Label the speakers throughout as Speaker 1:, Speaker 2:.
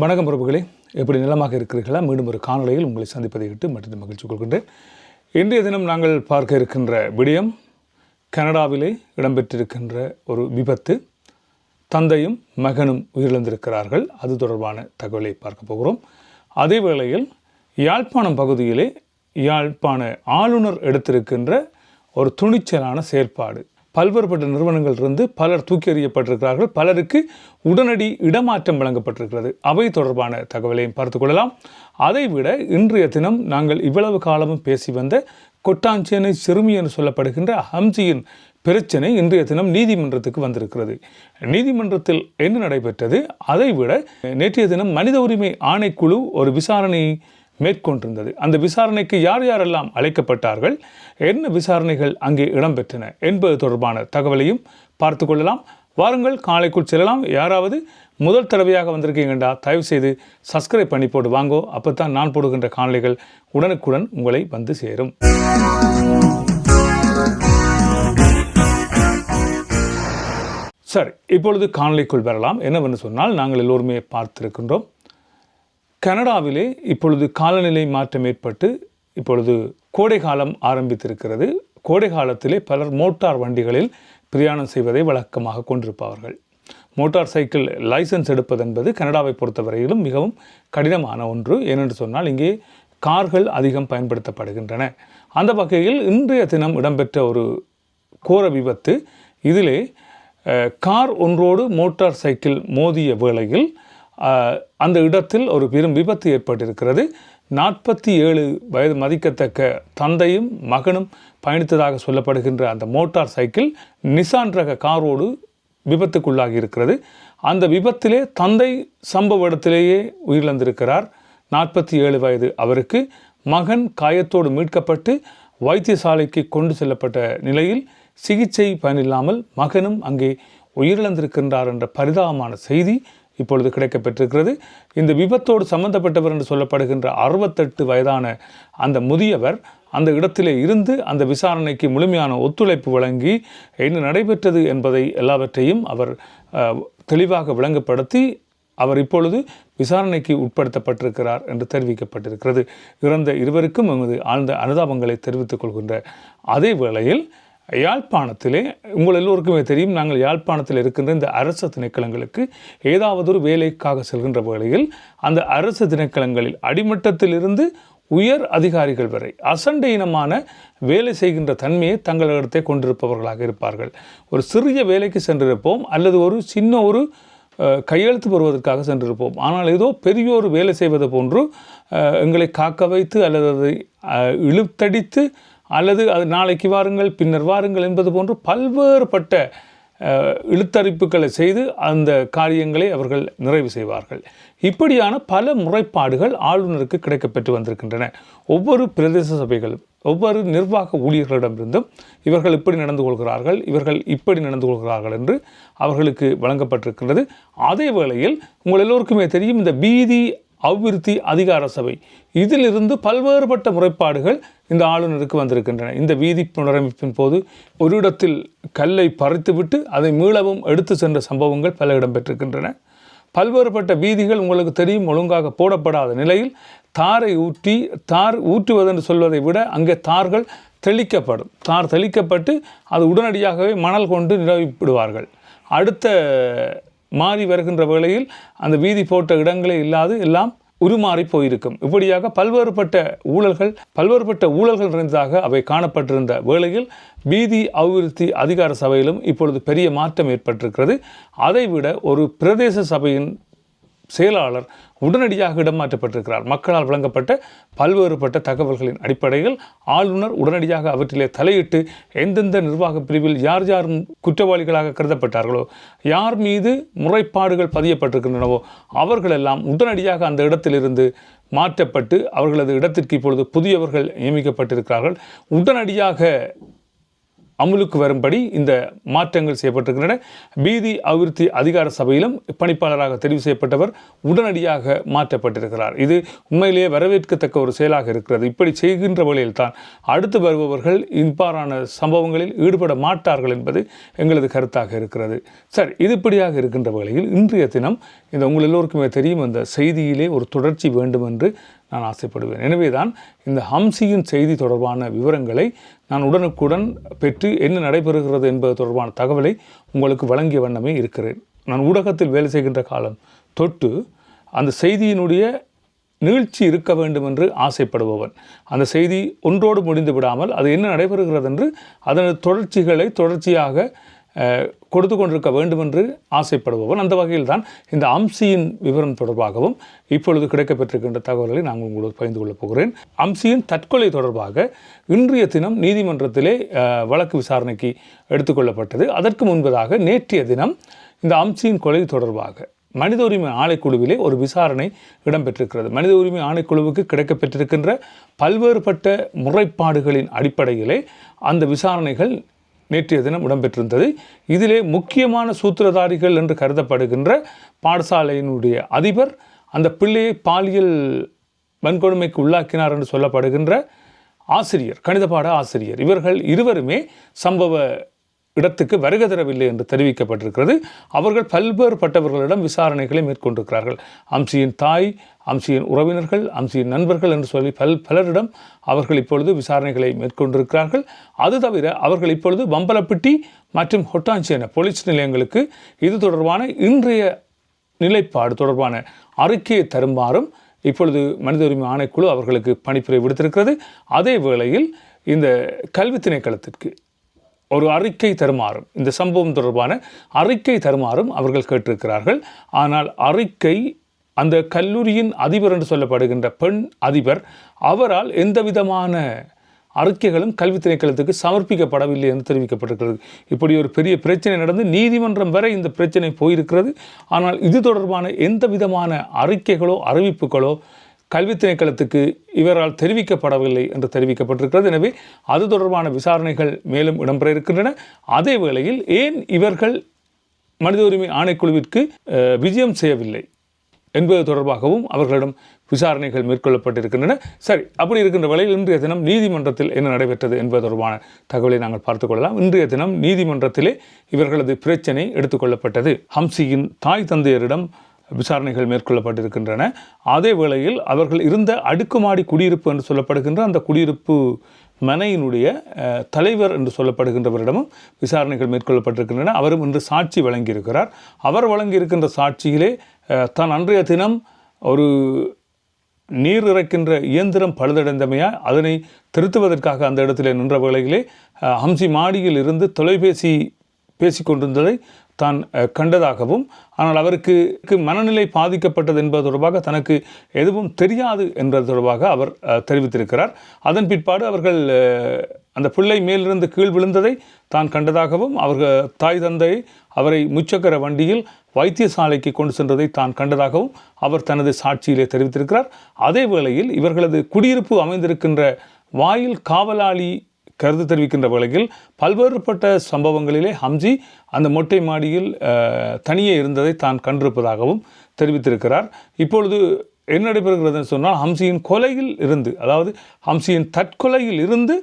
Speaker 1: வணக்கம் பிரபுகளே. எப்படி நிலமாக இருக்கிறீர்களா? மீண்டும் ஒரு காணொலியில் உங்களை சந்திப்பதை விட்டு மற்றும் மகிழ்ச்சி கொள்கின்றேன். இன்றைய தினம் நாங்கள் பார்க்க இருக்கின்ற விடயம் கனடாவிலே இடம்பெற்றிருக்கின்ற ஒரு விபத்து. தந்தையும் மகனும் உயிரிழந்திருக்கிறார்கள். அது தொடர்பான தகவலை பார்க்க போகிறோம். அதே வேளையில் யாழ்ப்பாணம் பகுதியிலே யாழ்ப்பாண ஆளுநர் எடுத்திருக்கின்ற ஒரு துணிச்சலான செயற்பாடு பல்வேறுபட்ட நிறுவனங்களிலிருந்து பலர் தூக்கி எறியப்பட்டிருக்கிறார்கள். பலருக்கு உடனடி இடமாற்றம் வழங்கப்பட்டிருக்கிறது. அவை தொடர்பான தகவலையும் பார்த்துக்கொள்ளலாம் அதைவிட இன்றைய தினம் நாங்கள் இவ்வளவு காலமும் பேசி வந்த கொட்டாஞ்சேனை சிறுமி என்று சொல்லப்படுகின்ற ஹம்சியின் பிரச்சனை இன்றைய தினம் நீதிமன்றத்துக்கு வந்திருக்கிறது. நீதிமன்றத்தில் என்ன நடைபெற்றது? அதைவிட நேற்றைய தினம் மனித உரிமை ஆணைக்குழு ஒரு விசாரணையை மேற்கொண்டிருந்தது. அந்த விசாரணைக்கு யார் யாரெல்லாம் அழைக்கப்பட்டார்கள்? என்ன விசாரணைகள் அங்கே இடம்பெற்றன என்பது தொடர்பான தகவலையும் பார்த்து கொள்ளலாம். வாருங்கள் காலைக்குள் செல்லலாம். யாராவது முதல் தடவையாக வந்திருக்கீங்கண்டா தயவு செய்து சப்ஸ்கிரைப் பண்ணி போட்டு வாங்கோ. அப்போ தான் நான் போடுகின்ற காணொலிகள் உடனுக்குடன் உங்களை வந்து சேரும். சரி இப்பொழுது காணொலிக்குள் வரலாம். என்னவென்று சொன்னால் நாங்கள் எல்லோருமே பார்த்திருக்கின்றோம். கனடாவிலே இப்பொழுது காலநிலை மாற்றம் ஏற்பட்டு இப்பொழுது கோடை காலம் ஆரம்பித்திருக்கிறது. கோடை காலத்திலே பலர் மோட்டார் வண்டிகளில் பிரயாணம் செய்வதை வழக்கமாக கொண்டிருப்பவர்கள். மோட்டார் சைக்கிள் லைசன்ஸ் எடுப்பது என்பது கனடாவை பொறுத்தவரையிலும் மிகவும் கடினமான ஒன்று. ஏனென்று சொன்னால் இங்கே கார்கள் அதிகம் பயன்படுத்தப்படுகின்றன. அந்த வகையில் இன்றைய தினம் இடம்பெற்ற ஒரு கோர விபத்து. இதிலே கார் ஒன்றோடு மோட்டார் சைக்கிள் மோதிய வேளையில் அந்த இடத்தில் ஒரு பெரும் விபத்து ஏற்பட்டிருக்கிறது. நாற்பத்தி ஏழு வயது மதிக்கத்தக்க தந்தையும் மகனும் பயணித்ததாக சொல்லப்படுகின்ற அந்த மோட்டார் சைக்கிள் நிசான் ரக காரோடு விபத்துக்குள்ளாகி இருக்கிறது அந்த விபத்திலே தந்தை சம்பவ இடத்திலேயே உயிரிழந்திருக்கிறார். நாற்பத்தி ஏழு வயது அவருக்கு. மகன் காயத்தோடு மீட்கப்பட்டு வைத்தியசாலைக்கு கொண்டு செல்லப்பட்ட நிலையில் சிகிச்சை பயனில்லாமல் மகனும் அங்கே உயிரிழந்திருக்கின்றார் என்ற பரிதாபமான செய்தி இப்பொழுது கிடைக்கப்பெற்றிருக்கிறது. இந்த விபத்தோடு சம்பந்தப்பட்டவர் என்று சொல்லப்படுகின்ற அறுபத்தெட்டு வயதான அந்த முதியவர் அந்த இடத்திலே இருந்து அந்த விசாரணைக்கு முழுமையான ஒத்துழைப்பு வழங்கி என்ன நடைபெற்றது என்பதை எல்லாவற்றையும் அவர் தெளிவாக விளங்கப்படுத்தி அவர் இப்பொழுது விசாரணைக்கு உட்படுத்தப்பட்டிருக்கிறார் என்று தெரிவிக்கப்பட்டிருக்கிறது. இறந்த இருவருக்கும் எமது ஆழ்ந்த அனுதாபங்களை தெரிவித்துக் கொள்கின்ற அதே வேளையில் யாழ்ப்பாணத்திலே உங்கள் எல்லோருக்குமே தெரியும் நாங்கள் யாழ்ப்பாணத்தில் இருக்கின்ற இந்த அரசு திணைக்களங்களுக்கு ஏதாவது ஒரு வேலைக்காக செல்கின்ற வேளையில் அந்த அரசு திணைக்களங்களில் அடிமட்டத்திலிருந்து உயர் அதிகாரிகள் வரை அசண்டை இனமான வேலை செய்கின்ற தன்மையை தங்களிடத்தை கொண்டிருப்பவர்களாக இருப்பார்கள். ஒரு சிறிய வேலைக்கு சென்றிருப்போம் அல்லது ஒரு சின்ன ஒரு கையெழுத்து பெறுவதற்காக சென்றிருப்போம். ஆனால் ஏதோ பெரிய ஒரு வேலை செய்வது போன்று எங்களை காக்க வைத்து அல்லது அதை இழுத்தடித்து அல்லது அது நாளைக்கு வாருங்கள் பின்னர் வாருங்கள் என்பது போன்று பல்வேறுபட்ட இழுத்தரிப்புகளை செய்து அந்த காரியங்களை அவர்கள் நிறைவு செய்வார்கள். இப்படியான பல முறைப்பாடுகள் ஆளுநருக்கு கிடைக்கப்பெற்று வந்திருக்கின்றன. ஒவ்வொரு பிரதேச சபைகளும் ஒவ்வொரு நிர்வாக ஊழியர்களிடமிருந்தும் இவர்கள் இப்படி நடந்து கொள்கிறார்கள் இவர்கள் இப்படி நடந்து கொள்கிறார்கள் என்று அவர்களுக்கு வழங்கப்பட்டிருக்கின்றது. அதே வேளையில் உங்கள் எல்லோருக்குமே தெரியும் இந்த பீதி அவ்விருத்தி அதிகார சபை. இதிலிருந்து பல்வேறுபட்ட முறைப்பாடுகள் இந்த ஆளுநருக்கு வந்திருக்கின்றன. இந்த வீதி புனரமைப்பின் போது ஒரு இடத்தில் கல்லை பறித்துவிட்டு அதை மீளவும் எடுத்து சென்ற சம்பவங்கள் பல இடம்பெற்றிருக்கின்றன பல்வேறுபட்ட வீதிகள் உங்களுக்கு தெரியும் ஒழுங்காக போடப்படாத நிலையில் தாரை ஊற்றி தார் ஊற்றுவதென்று சொல்வதை விட அங்கே தார்கள் தெளிக்கப்படும். தார் தெளிக்கப்பட்டு அது உடனடியாகவே மணல் கொண்டு நிரப்பிவிடுவார்கள் அடுத்த மாறி வருகின்ற வேளையில் அந்த வீதி போட்ட இடங்களே இல்லாது எல்லாம் உருமாறி போயிருக்கும். இப்படியாக பல்வேறுபட்ட ஊழல்கள் பல்வேறுபட்ட ஊழல்கள் நிறைந்ததாக அவை காணப்பட்டிருந்த வேளையில் வீதி அபிவிருத்தி அதிகார சபையிலும் இப்பொழுது பெரிய மாற்றம் ஏற்பட்டிருக்கிறது. அதைவிட ஒரு பிரதேச சபையின் செயலாளர் உடனடியாக இடமாற்றப்பட்டிருக்கிறார். மக்களால் வழங்கப்பட்ட பல்வேறுபட்ட தகவல்களின் அடிப்படையில் ஆளுநர் உடனடியாக அவற்றிலே தலையிட்டு எந்தெந்த நிர்வாக பிரிவில் யார் யார் குற்றவாளிகளாக கருதப்பட்டார்களோ யார் மீது முறைப்பாடுகள் பதியப்பட்டிருக்கின்றனவோ அவர்களெல்லாம் உடனடியாக அந்த இடத்திலிருந்து மாற்றப்பட்டு அவர்களது இடத்திற்கு இப்பொழுது புதியவர்கள் நியமிக்கப்பட்டிருக்கிறார்கள். உடனடியாக அமுலுக்கு வரும்படி இந்த மாற்றங்கள் செய்யப்பட்டிருக்கின்றன. பீதி அபிவிருத்தி அதிகார சபையிலும் பணிப்பாளராக தெரிவு செய்யப்பட்டவர் உடனடியாக மாற்றப்பட்டிருக்கிறார். இது உண்மையிலேயே வரவேற்கத்தக்க ஒரு செயலாக இருக்கிறது. இப்படி செய்கின்ற வழியில் தான் அடுத்து வருபவர்கள் இவ்வாறான சம்பவங்களில் ஈடுபட மாட்டார்கள் என்பது எங்களது கருத்தாக இருக்கிறது. சரி இது இப்படியாக இருக்கின்ற வகையில் இன்றைய தினம் இந்த உங்கள் எல்லோருக்குமே தெரியும் இந்த செய்தியிலே ஒரு தொடர்ச்சி வேண்டும் என்று நான் ஆசைப்படுவேன். எனவே தான் இந்த ஹம்சியின் செய்தி தொடர்பான விவரங்களை நான் உடனுக்குடன் பெற்று என்ன நடைபெறுகிறது என்பது தொடர்பான தகவலை உங்களுக்கு வழங்கிய வண்ணமே இருக்கிறேன். நான் ஊடகத்தில் வேலை செய்கின்ற காலம் தொட்டு அந்த செய்தியினுடைய நீழ்ச்சி இருக்க வேண்டும் என்று ஆசைப்படுபவன். அந்த செய்தி ஒன்றோடு முடிந்து விடாமல் அது என்ன நடைபெறுகிறது என்று அதனது தொடர்ச்சிகளை தொடர்ச்சியாக கொடுத்து கொண்டிருக்க வேண்டும் என்று ஆசைப்படுபவன். அந்த வகையில் தான் இந்த அம்சியின் விவரம் தொடர்பாகவும் இப்பொழுது கிடைக்கப்பெற்றிருக்கின்ற தகவல்களை நான் உங்களுக்கு பகிர்ந்து கொள்ளப் போகிறேன். அம்சியின் தற்கொலை தொடர்பாக இன்றைய தினம் நீதிமன்றத்திலே வழக்கு விசாரணைக்கு எடுத்துக்கொள்ளப்பட்டது அதற்கு முன்பதாக நேற்றைய தினம் இந்த அம்சியின் கொலை தொடர்பாக மனித உரிமை ஆணைக்குழுவிலே ஒரு விசாரணை இடம்பெற்றிருக்கிறது. மனித உரிமை ஆணைக்குழுவுக்கு கிடைக்கப்பெற்றிருக்கின்ற பல்வேறுபட்ட முறைப்பாடுகளின் அடிப்படையிலே அந்த விசாரணைகள் நேற்றைய தினம் இடம்பெற்றிருந்தது. இதிலே முக்கியமான சூத்திரதாரிகள் என்று கருதப்படுகின்ற பாடசாலையினுடைய அதிபர் அந்த பிள்ளையை பாலியல் வன்கொடுமைக்கு உள்ளாக்கினார் என்று சொல்லப்படுகின்ற ஆசிரியர் கணித பாட ஆசிரியர். இவர்கள் இருவருமே சம்பவ இடத்துக்கு வருகை தரவில்லை என்று தெரிவிக்கப்பட்டிருக்கிறது. அவர்கள் பல்வேறுபட்டவர்களிடம் விசாரணைகளை மேற்கொண்டிருக்கிறார்கள். அம்சியின் தாய் அம்சியின் உறவினர்கள் அம்சியின் நண்பர்கள் என்று சொல்லி பல் பலரிடம் அவர்கள் இப்பொழுது விசாரணைகளை மேற்கொண்டிருக்கிறார்கள். அது தவிர அவர்கள் இப்பொழுது பம்பலப்பிட்டி மற்றும் ஹொட்டாஞ்சியன போலீஸ் நிலையங்களுக்கு இது தொடர்பான இன்றைய நிலைப்பாடு தொடர்பான அறிக்கையை தருமாறும் இப்பொழுது மனித உரிமை ஆணைக்குழு அவர்களுக்கு பணிப்புரை விடுத்திருக்கிறது. அதே வேளையில் இந்த கல்வி திணைக்களத்திற்கு ஒரு அறிக்கை தருமாறும் இந்த சம்பவம் தொடர்பான அறிக்கை தருமாறும் அவர்கள் கேட்டிருக்கிறார்கள். ஆனால் அறிக்கை அந்த கல்லூரியின் அதிபர் என்று சொல்லப்படுகின்ற பெண் அதிபர் அவரால் எந்த விதமான அறிக்கைகளும் கல்வி திணைக்களத்துக்கு சமர்ப்பிக்கப்படவில்லை என்று தெரிவிக்கப்பட்டிருக்கிறது. இப்படி ஒரு பெரிய பிரச்சனை நடந்து நீதிமன்றம் வரை இந்த பிரச்சனை போயிருக்கிறது. ஆனால் இது தொடர்பான எந்த விதமான அறிக்கைகளோ அறிவிப்புகளோ கல்வி திணைக்களத்துக்கு இவரால் தெரிவிக்கப்படவில்லை என்று தெரிவிக்கப்பட்டிருக்கிறது. எனவே அது தொடர்பான விசாரணைகள் மேலும் இடம்பெற இருக்கின்றன. அதே வேளையில் ஏன் இவர்கள் மனித உரிமை ஆணைக்குழுவிற்கு விஜயம் செய்யவில்லை என்பது தொடர்பாகவும் அவர்களிடம் விசாரணைகள் மேற்கொள்ளப்பட்டிருக்கின்றன. சரி அப்படி இருக்கின்ற வேளையில் இன்றைய தினம் நீதிமன்றத்தில் என்ன நடைபெற்றது என்பது தொடர்பான தகவலை நாங்கள் பார்த்துக்கொள்ளலாம் இன்றைய தினம் நீதிமன்றத்திலே இவர்களது பிரச்சனை எடுத்துக்கொள்ளப்பட்டது ஹம்சியின் தாய் தந்தையரிடம் விசாரணைகள் மேற்கொள்ளப்பட்டிருக்கின்றன. அதே வேளையில் அவர்கள் இருந்த அடுக்குமாடி குடியிருப்பு என்று சொல்லப்படுகின்ற அந்த குடியிருப்பு மனையினுடைய தலைவர் என்று சொல்லப்படுகின்றவரிடமும் விசாரணைகள் மேற்கொள்ளப்பட்டிருக்கின்றன. அவரும் இன்று சாட்சி வழங்கியிருக்கிறார். அவர் வழங்கியிருக்கின்ற சாட்சியிலே தான் அன்றைய தினம் ஒரு நீர் இறைக்கின்ற இயந்திரம் பழுதடைந்தமையா அதனை திருத்துவதற்காக அந்த இடத்திலே நின்ற வேளையிலே ஹம்சி மாடியில் இருந்து தொலைபேசி பேசிக்கொண்டிருந்ததை தான் கண்டதாகவும் ஆனால் அவருக்கு மனநிலை பாதிக்கப்பட்டது என்பது தொடர்பாக தனக்கு எதுவும் தெரியாது என்பது தொடர்பாக அவர் தெரிவித்திருக்கிறார். அதன் பிற்பாடு அவர்கள் அந்த பிள்ளை மேலிருந்து கீழ் விழுந்ததை தான் கண்டதாகவும் அவர்கள் தாய் தந்தை அவரை முச்சக்கர வண்டியில் வைத்தியசாலைக்கு கொண்டு சென்றதை தான் கண்டதாகவும் அவர் தனது சாட்சியிலே தெரிவித்திருக்கிறார். அதே வேளையில் இவர்களது குடியிருப்பு அமைந்திருக்கின்ற வாயில் காவலாளி கருத்து தெரிவிக்கின்ற வேளையில் பல்வேறுபட்ட சம்பவங்களிலே ஹம்ஜி அந்த மொட்டை மாடியில் தனியே இருந்ததை தான் கண்டிருப்பதாகவும் தெரிவித்திருக்கிறார். இப்பொழுது என்ன நடைபெறுகிறதுன்னு சொன்னால் ஹம்சியின் கொலையில் இருந்து அதாவது ஹம்சியின் தற்கொலையில் இருந்து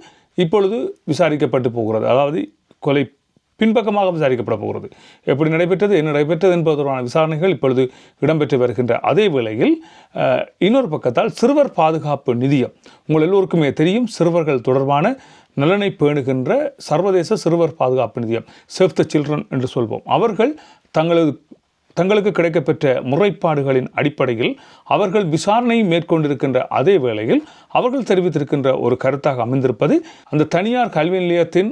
Speaker 1: இப்பொழுது விசாரிக்கப்பட்டு போகிறது. அதாவது கொலை பின்பக்கமாக விசாரிக்கப்பட போகிறது. எப்படி நடைபெற்றது என்ன நடைபெற்றது என்பது தொடர்பான விசாரணைகள் இப்பொழுது இடம்பெற்று வருகின்ற அதே வேளையில் இன்னொரு பக்கத்தால் சிறுவர் பாதுகாப்பு நிதியம். உங்கள் எல்லோருக்குமே தெரியும் சிறுவர்கள் தொடர்பான நலனை பேணுகின்ற சர்வதேச சிறுவர் பாதுகாப்பு நிதியம் சேஃப் த சில்ட்ரன் என்று சொல்வோம். அவர்கள் தங்களது தங்களுக்கு கிடைக்கப்பெற்ற முறைப்பாடுகளின் அடிப்படையில் அவர்கள் விசாரணை மேற்கொண்டிருக்கின்ற அதே வேளையில் அவர்கள் தெரிவித்திருக்கின்ற ஒரு கருத்தாக அமைந்திருப்பது அந்த தனியார் கல்வி நிலையத்தின்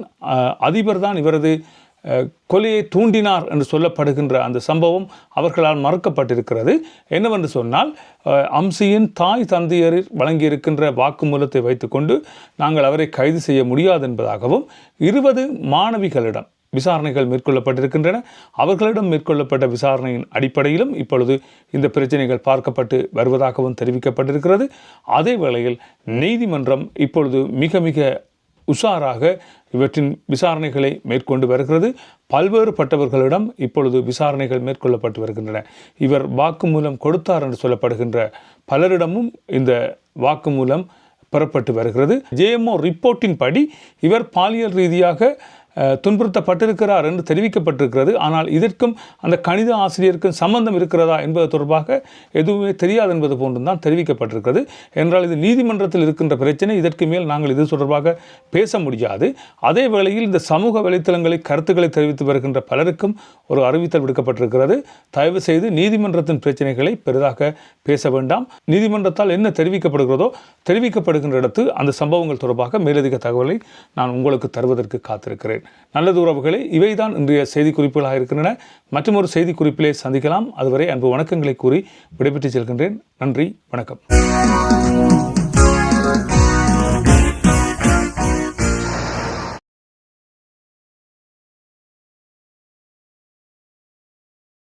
Speaker 1: அதிபர் தான் இவரது கொலையை தூண்டினார் என்று சொல்லப்படுகின்ற அந்த சம்பவம் அவர்களால் மறக்கப்பட்டிருக்கிறது. என்னவென்று சொன்னால் அம்சியின் தாய் தந்தையரில் வழங்கியிருக்கின்ற வாக்குமூலத்தை வைத்துக்கொண்டு நாங்கள் அவரை கைது செய்ய முடியாது என்பதாகவும் இருபது மாணவிகளிடம் விசாரணைகள் மேற்கொள்ளப்பட்டிருக்கின்றன. அவர்களிடம் மேற்கொள்ளப்பட்ட விசாரணையின் அடிப்படையிலும் இப்பொழுது இந்த பிரச்சனைகள் பார்க்கப்பட்டு வருவதாகவும் தெரிவிக்கப்பட்டிருக்கிறது. அதே வேளையில் நீதிமன்றம் இப்பொழுது மிக மிக உஷாராக இவற்றின் விசாரணைகளை மேற்கொண்டு வருகிறது. பல்வேறு பட்டவர்களிடம் இப்பொழுது விசாரணைகள் மேற்கொள்ளப்பட்டு வருகின்றன. இவர் வாக்குமூலம் கொடுத்தார் என்று சொல்லப்படுகின்ற பலரிடமும் இந்த வாக்குமூலம் பெறப்பட்டு வருகிறது. ஜேஎம்ஓ ரிப்போர்ட்டின் படி இவர் பாலியல் ரீதியாக துன்புறுத்தப்பட்டிருக்கிறார் என்று தெரிவிக்கப்பட்டிருக்கிறது. ஆனால் இதற்கும் அந்த கணித ஆசிரியருக்கும் சம்பந்தம் இருக்கிறதா என்பது தொடர்பாக எதுவுமே தெரியாது என்பது போன்றும் தான் தெரிவிக்கப்பட்டிருக்கிறது. என்றால் இது நீதிமன்றத்தில் இருக்கின்ற பிரச்சனை. இதற்கு மேல் நாங்கள் இது தொடர்பாக பேச முடியாது. அதே வேளையில் இந்த சமூக வலைத்தளங்களில் கருத்துக்களை தெரிவித்து வருகின்ற பலருக்கும் ஒரு அறிவித்தல் விடுக்கப்பட்டிருக்கிறது. தயவு செய்து நீதிமன்றத்தின் பிரச்சனைகளை பெரிதாக பேச வேண்டாம். நீதிமன்றத்தால் என்ன தெரிவிக்கப்படுகிறதோ தெரிவிக்கப்படுகின்ற இடத்து அந்த சம்பவங்கள் தொடர்பாக மேலதிக தகவலை நான் உங்களுக்கு தருவதற்கு காத்திருக்கிறேன். நல்லது உறவுகளே இவைதான் இன்றைய செய்தி குறிப்புகளாக இருக்கின்றன. மற்றும் ஒரு செய்தி குறிப்பிலே சந்திக்கலாம். அதுவரை அன்பு வணக்கங்களை கூறி விடைபெற்று செல்கின்றேன். நன்றி வணக்கம்.